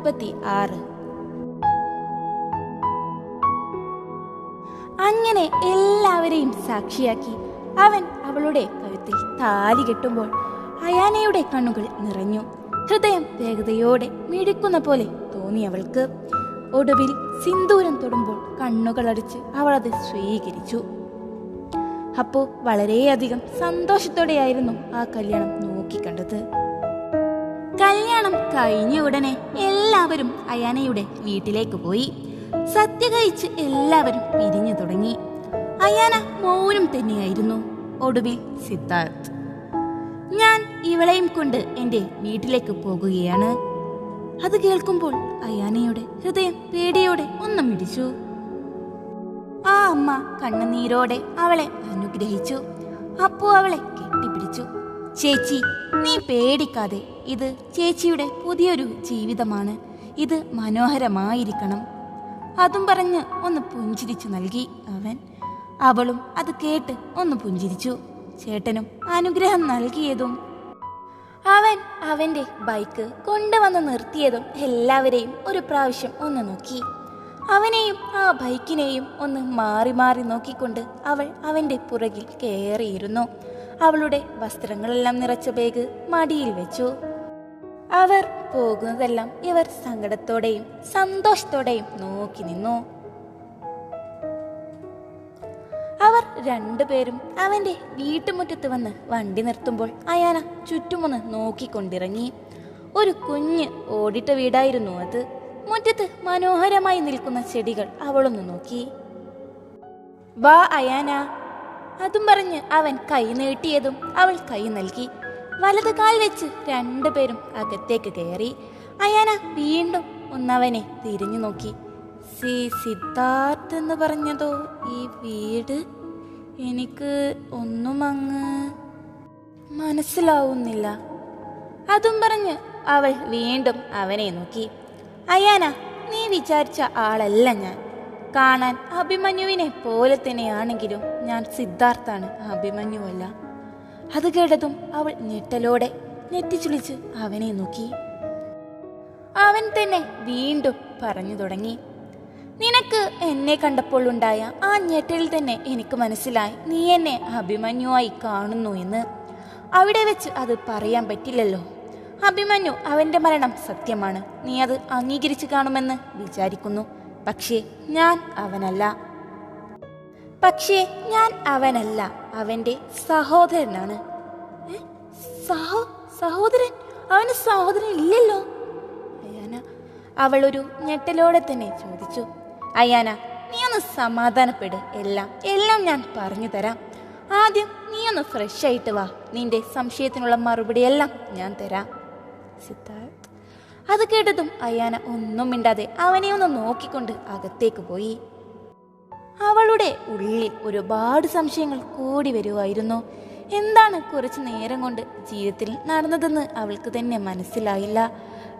മുപ്പത്തി ആറ് അങ്ങനെ എല്ലാവരെയും സാക്ഷിയാക്കി അവൻ അവളുടെ കഴുത്തിൽ താലി കെട്ടുമ്പോൾ അയാനയുടെ കണ്ണുകൾ നിറഞ്ഞു. ഹൃദയം വേഗതയോടെ മിടിക്കുന്ന പോലെ തോന്നി അവൾക്ക്. ഒടുവിൽ സിന്ദൂരം തൊടുമ്പോൾ കണ്ണുകളടിച്ച് അവൾ അത് സ്വീകരിച്ചു. അപ്പോ വളരെയധികം സന്തോഷത്തോടെയായിരുന്നു ആ കല്യാണം നോക്കിക്കണ്ടത് കഴിഞ്ഞ ഉടനെ എല്ലാവരും അയാനയുടെ വീട്ടിലേക്ക് പോയി. സത്യ കഴിച്ച് എല്ലാവരും പിരിഞ്ഞു തുടങ്ങി. അയാന മൗനം തന്നെയായിരുന്നു ഒടുവിൽ സിദ്ധാർത്ഥ്. ഞാൻ ഇവളെയും കൊണ്ട് എന്റെ വീട്ടിലേക്ക് പോകുകയാണ്. അത് കേൾക്കുമ്പോൾ അയാനയുടെ ഹൃദയം പേടിയോടെ ഒന്നും മിടിച്ചു. ആ അമ്മ കണ്ണുനീരോടെ അവളെ അനുഗ്രഹിച്ചു. അപ്പോ അവളെ കെട്ടിപ്പിടിച്ചു. ചേച്ചി നീ പേടിക്കാതെ ഇത് ചേച്ചിയുടെ പുതിയൊരു ജീവിതമാണ്. ഇത് മനോഹരമായിരിക്കണം. അതും പറഞ്ഞ് ഒന്ന് പുഞ്ചിരിച്ചു നൽകി അവൻ. അവളും അത് കേട്ട് ഒന്ന് പുഞ്ചിരിച്ചു. ചേട്ടനും അനുഗ്രഹം നൽകിയതും അവൻ അവന്റെ ബൈക്ക് കൊണ്ടുവന്ന് നിർത്തിയതും എല്ലാവരെയും ഒരു പ്രാവശ്യം ഒന്ന് നോക്കി. അവനെയും ആ ബൈക്കിനെയും ഒന്ന് മാറി മാറി നോക്കിക്കൊണ്ട് അവൾ അവന്റെ പുറകിൽ കയറിയിരുന്നു. അവളുടെ വസ്ത്രങ്ങളെല്ലാം നിറച്ച ബാഗ് മടിയിൽ വെച്ചു. അവർ പോകുന്നതെല്ലാം ഇവർ സങ്കടത്തോടെയും സന്തോഷത്തോടെയും നോക്കി നിന്നു. അവർ രണ്ടുപേരും അവന്റെ വീട്ടുമുറ്റത്ത് വന്ന് വണ്ടി നിർത്തുമ്പോൾ അയാന ചുറ്റുമൊന്ന് നോക്കിക്കൊണ്ടിറങ്ങി. ഒരു കുഞ്ഞ് ഓടിട്ട വീടായിരുന്നു അത്. മുറ്റത്ത് മനോഹരമായി നിൽക്കുന്ന ചെടികൾ അവളൊന്ന് നോക്കി. വാ അയാന. അതും പറഞ്ഞ് അവൻ കൈ നീട്ടിയതും അവൾ കൈ നൽകി. വലത് കാൽ വെച്ച് രണ്ടുപേരും അകത്തേക്ക് കയറി. അയാന വീണ്ടും ഒന്നവനെ തിരിഞ്ഞു നോക്കി. സി സിദ്ധാർത്ഥ് എന്ന് പറഞ്ഞതോ ഈ വീട്? എനിക്ക് ഒന്നും അങ്ങ് മനസ്സിലാവുന്നില്ല. അതും പറഞ്ഞ് അവൾ വീണ്ടും അവനെ നോക്കി. അയാന നീ വിചാരിച്ച ആളല്ല ഞാൻ. കാണാൻ അഭിമന്യുവിനെ പോലെ തന്നെയാണെങ്കിലും ഞാൻ സിദ്ധാർത്ഥാണ് അഭിമന്യുവല്ല. അത് കേട്ടതും അവൾ ഞെട്ടലോടെ ഞെട്ടിച്ചുളിച്ച് അവനെ നോക്കി. അവൻ തന്നെ വീണ്ടും പറഞ്ഞു തുടങ്ങി. നിനക്ക് എന്നെ കണ്ടപ്പോൾ ഉണ്ടായ ആ ഞെട്ടലിൽ തന്നെ എനിക്ക് മനസ്സിലായി. നീ എന്നെ അഭിമന്യുവായി കാണുന്നു എന്ന്. അവിടെ വെച്ച് അത് പറയാൻ പറ്റില്ലല്ലോ. അഭിമന്യു അവന്റെ മരണം സത്യമാണ്. നീ അത് അംഗീകരിച്ചു കാണുമെന്ന് വിചാരിക്കുന്നു. പക്ഷേ ഞാൻ അവനല്ല. പക്ഷേ ഞാൻ അവനല്ല. അവന്റെ സഹോദരനാണ്? സഹോ സഹോദരൻ? അവന് സഹോദരൻ ഇല്ലല്ലോ? അയാന അവൾ ഒരു ഞെട്ടലോടെ തന്നെ ചോദിച്ചു. അയാന നീ ഒന്ന് സമാധാനപ്പെട്. എല്ലാം എല്ലാം ഞാൻ പറഞ്ഞു തരാം. ആദ്യം നീ ഒന്ന് ഫ്രഷ് ആയിട്ട് വാ. നിന്റെ സംശയത്തിനുള്ള മറുപടിയെല്ലാം ഞാൻ തരാം. സിദ്ധാർത്ഥ് അത് കേട്ടതും അയാന ഒന്നും മിണ്ടാതെ അവനെ ഒന്ന് നോക്കിക്കൊണ്ട് അകത്തേക്ക് പോയി. അവളുടെ ഉള്ളിൽ ഒരുപാട് സംശയങ്ങൾ കൂടി വരുമായിരുന്നു എന്താണ് കുറച്ചു നേരം കൊണ്ട് ജീവിതത്തിൽ നടന്നതെന്ന് അവൾക്ക് തന്നെ മനസ്സിലായില്ല.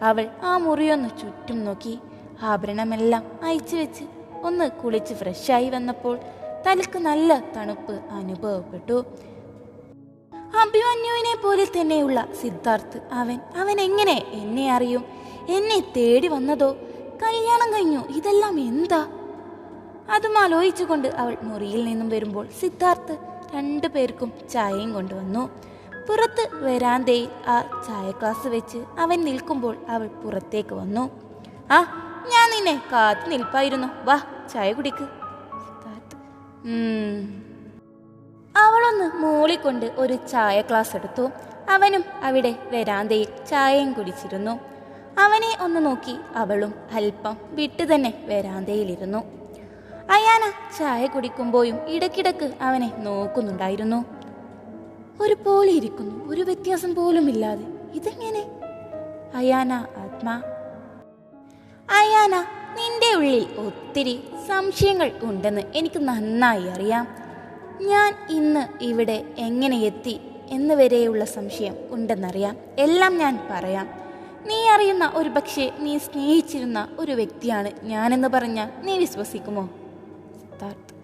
അവൾ ആ മുറിയൊന്ന് ചുറ്റും നോക്കി. ആഭരണമെല്ലാം അയച്ചു വെച്ച് ഒന്ന് കുളിച്ച് ഫ്രഷായി വന്നപ്പോൾ തലക്ക് നല്ല തണുപ്പ് അനുഭവപ്പെട്ടു. അഭിമന്യുവിനെ പോലെ തന്നെയുള്ള സിദ്ധാർത്ഥ് അവൻ അവൻ എങ്ങനെ എന്നെ അറിയും? എന്നെ തേടി വന്നതോ? കല്യാണം കഴിഞ്ഞോ? ഇതെല്ലാം എന്താ? അതും ആലോചിച്ചുകൊണ്ട് അവൾ മുറിയിൽ നിന്നും വരുമ്പോൾ സിദ്ധാർത്ഥ് രണ്ടു പേർക്കും ചായയും കൊണ്ടുവന്നു. പുറത്ത് വരാന്തയിൽ ആ ചായ ഗ്ലാസ് വെച്ച് അവൻ നിൽക്കുമ്പോൾ അവൾ പുറത്തേക്ക് വന്നു. ആ ഞാൻ നിന്നെ കാത്തു നിൽപ്പായിരുന്നു. വാ ചായ കുടിക്ക്. അവളൊന്ന് മൂളിക്കൊണ്ട് ഒരു ചായ ഗ്ലാസ് എടുത്തു. അവനും അവിടെ വരാന്തയിൽ ചായയും കുടിച്ചിരുന്നു. അവനെ ഒന്ന് നോക്കി അവളും അല്പം വിട്ടു തന്നെ വരാന്തയിലിരുന്നു. അയാന ചായ കുടിക്കുമ്പോഴും ഇടക്കിടക്ക് അവനെ നോക്കുന്നുണ്ടായിരുന്നു. ഒരു പോലെ ഇരിക്കുന്നു ഒരു വ്യത്യാസം പോലും ഇല്ലാതെ. ഇതെങ്ങനെ? അയാന ആത്മാ. അയാന നിന്റെ ഉള്ളിൽ ഒത്തിരി സംശയങ്ങൾ ഉണ്ടെന്ന് എനിക്ക് നന്നായി അറിയാം. ഞാൻ ഇന്ന് ഇവിടെ എങ്ങനെ എത്തി എന്നുവരെയുള്ള സംശയം ഉണ്ടെന്നറിയാം. എല്ലാം ഞാൻ പറയാം. നീ അറിയുന്ന ഒരു പക്ഷേ നീ സ്നേഹിച്ചിരുന്ന ഒരു വ്യക്തിയാണ് ഞാനെന്ന് പറഞ്ഞാൽ നീ വിശ്വസിക്കുമോ? സിദ്ധാർത്ഥ്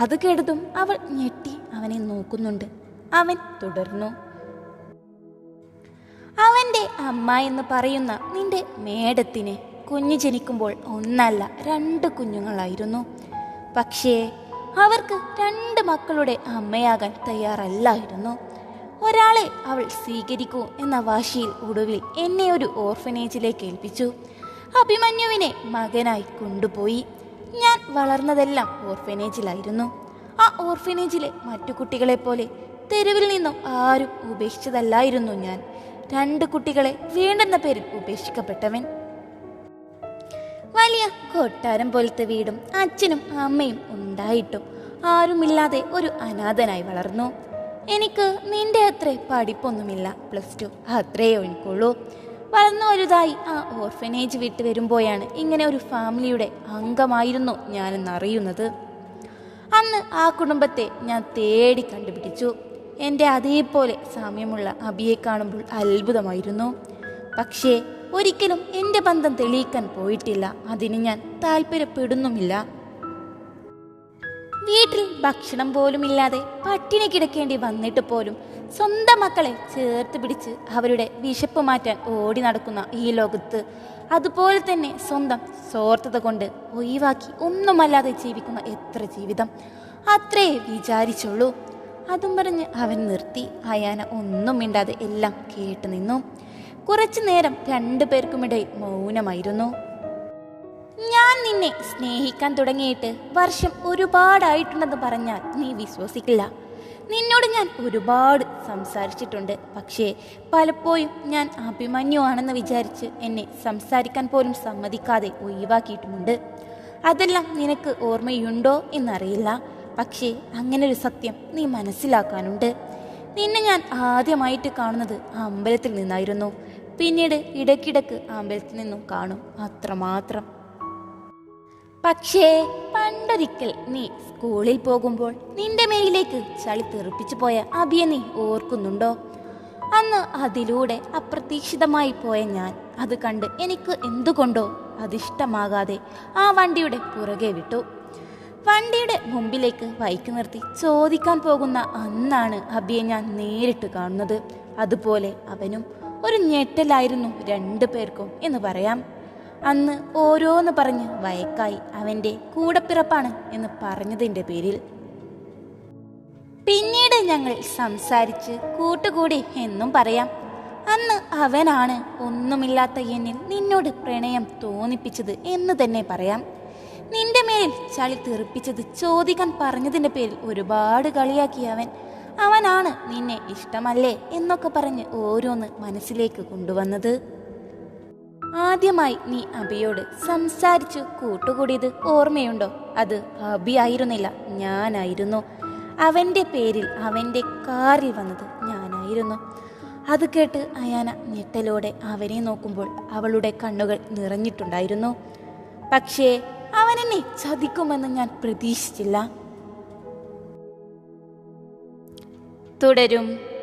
അത് കേട്ടതും അവൾ ഞെട്ടി അവനെ നോക്കുന്നുണ്ട്. അവൻ തുടർന്നു. അവന്റെ അമ്മ എന്ന് പറയുന്ന നിന്റെ മേടത്തിന് കുഞ്ഞു ജനിക്കുമ്പോൾ ഒന്നല്ല രണ്ട് കുഞ്ഞുങ്ങളായിരുന്നു. പക്ഷേ അവർക്ക് രണ്ട് മക്കളുടെ അമ്മയാകാൻ തയ്യാറല്ലായിരുന്നു. ഒരാളെ അവൾ സ്വീകരിക്കൂ എന്ന വാശിയിൽ ഒടുവിൽ എന്നെ ഒരു ഓർഫനേജിലേക്ക് ഏൽപ്പിച്ചു. അഭിമന്യുവിനെ മകനായി കൊണ്ടുപോയി. ഞാൻ വളർന്നതെല്ലാം ഓർഫനേജിലായിരുന്നു. ആ ഓർഫനേജിലെ മറ്റു കുട്ടികളെ പോലെ തെരുവിൽ നിന്നും ആരും ഉപേക്ഷിച്ചതല്ലായിരുന്നു ഞാൻ. രണ്ട് കുട്ടികളെ വേണ്ടെന്ന പേരിൽ ഉപേക്ഷിക്കപ്പെട്ടവൻ. വലിയ കൊട്ടാരം പോലത്തെ വീടും അച്ഛനും അമ്മയും ഉണ്ടായിട്ടും ആരുമില്ലാതെ ഒരു അനാഥനായി വളർന്നു. എനിക്ക് നിന്റെ അത്ര പഠിപ്പൊന്നുമില്ല പ്ലസ് ടു അത്രേ എനിക്കുള്ളൂ വളർന്നു വലുതായി ആ ഓർഫനേജ് വിട്ട് വരുമ്പോഴാണ് ഇങ്ങനെ ഒരു ഫാമിലിയുടെ അംഗമായിരുന്നു ഞാനെന്നറിയുന്നത്. അന്ന് ആ കുടുംബത്തെ ഞാൻ തേടി കണ്ടുപിടിച്ചു. എന്റെ അതേപോലെ സാമ്യമുള്ള അബിയെ കാണുമ്പോൾ അത്ഭുതമായിരുന്നു. പക്ഷേ ഒരിക്കലും എന്റെ ബന്ധം തെളിയിക്കാൻ പോയിട്ടില്ല. അതിന് ഞാൻ താല്പര്യപ്പെടുന്നുമില്ല. വീട്ടിൽ ഭക്ഷണം പോലും ഇല്ലാതെ പട്ടിണി കിടക്കേണ്ടി വന്നിട്ട് പോലും സ്വന്തം മക്കളെ ചേർത്ത് പിടിച്ച് അവരുടെ വിശപ്പ് മാറ്റാൻ ഓടി നടക്കുന്ന ഈ ലോകത്ത് അതുപോലെ തന്നെ സ്വന്തം സ്വാർത്ഥത കൊണ്ട് ഒഴിവാക്കി ഒന്നുമല്ലാതെ ജീവിക്കുന്ന എത്ര ജീവിതം? അത്രേ വിചാരിച്ചുള്ളൂ. അതും പറഞ്ഞ് അവൻ നിർത്തി. അയാന ഒന്നും മിണ്ടാതെ എല്ലാം കേട്ടു നിന്നു. കുറച്ചു നേരം രണ്ടു പേർക്കുമിടയിൽ മൗനമായിരുന്നു. ഞാൻ നിന്നെ സ്നേഹിക്കാൻ തുടങ്ങിയിട്ട് വർഷം ഒരുപാടായിട്ടുണ്ടെന്ന് പറഞ്ഞാൽ നീ വിശ്വസിക്കില്ല. നിന്നോട് ഞാൻ ഒരുപാട് സംസാരിച്ചിട്ടുണ്ട്. പക്ഷേ പലപ്പോഴും ഞാൻ അഭിമന്യുവാണെന്ന് വിചാരിച്ച് എന്നെ സംസാരിക്കാൻ പോലും സമ്മതിക്കാതെ ഒഴിവാക്കിയിട്ടുമുണ്ട്. അതെല്ലാം നിനക്ക് ഓർമ്മയുണ്ടോ എന്നറിയില്ല. പക്ഷേ അങ്ങനൊരു സത്യം നീ മനസ്സിലാക്കാനുണ്ട്. നിന്നെ ഞാൻ ആദ്യമായിട്ട് കാണുന്നത് അമ്പലത്തിൽ നിന്നായിരുന്നു. പിന്നീട് ഇടയ്ക്കിടയ്ക്ക് അമ്പലത്തിൽ നിന്നും കാണും. അത്രമാത്രം. പക്ഷേ പണ്ടൊരിക്കൽ നീ സ്കൂളിൽ പോകുമ്പോൾ നിന്റെ മേലിലേക്ക് ചളി തെറിപ്പിച്ചു പോയ അഭിയെ നീ ഓർക്കുന്നുണ്ടോ? അന്ന് അതിലൂടെ അപ്രതീക്ഷിതമായി പോയ ഞാൻ അത് കണ്ട് എനിക്ക് എന്തുകൊണ്ടോ അതിഷ്ടമാകാതെ ആ വണ്ടിയുടെ പുറകെ വിട്ടു. വണ്ടിയുടെ മുമ്പിലേക്ക് ബൈക്ക് നിർത്തി ചോദിക്കാൻ പോകുന്ന അന്നാണ് അബിയെ ഞാൻ നേരിട്ട് കാണുന്നത്. അതുപോലെ അവനും ഒരു ഞെട്ടലായിരുന്നു രണ്ടു പേർക്കും എന്ന് പറയാം. അന്ന് ഓരോന്ന് പറഞ്ഞ് വയക്കായി അവന്റെ കൂടപ്പിറപ്പാണ് എന്ന് പറഞ്ഞതിന്റെ പേരിൽ. പിന്നീട് ഞങ്ങൾ സംസാരിച്ച് കൂട്ടുകൂടി എന്നും പറയാം. അന്ന് അവനാണ് ഒന്നുമില്ലാത്ത എന്നിൽ നിന്നോട് പ്രണയം തോന്നിപ്പിച്ചത് എന്ന് തന്നെ പറയാം. നിന്റെ മേലിൽ ചളി തെറിപ്പിച്ചത് ചോദിക്കാൻ പറഞ്ഞതിന്റെ പേരിൽ ഒരുപാട് കളിയാക്കി അവൻ. അവനാണ് നിന്നെ ഇഷ്ടമല്ലേ എന്നൊക്കെ പറഞ്ഞ് ഓരോന്ന് മനസ്സിലേക്ക് കൊണ്ടുവന്നത്. ആദ്യമായി നീ അബിയോട് സംസാരിച്ചു കൂട്ടുകൂടിയത് ഓർമ്മയുണ്ടോ? അത് അബി ആയിരുന്നില്ല ഞാനായിരുന്നു. അവന്റെ പേരിൽ അവന്റെ കാറിൽ വന്നത് ഞാനായിരുന്നു. അത് കേട്ട് അയാന ഞെട്ടലോടെ അവനെ നോക്കുമ്പോൾ അവളുടെ കണ്ണുകൾ നിറഞ്ഞിട്ടുണ്ടായിരുന്നു. പക്ഷേ അവൻ എന്നെ ചതിക്കുമെന്ന് ഞാൻ പ്രതീക്ഷിച്ചില്ല. തുടരും.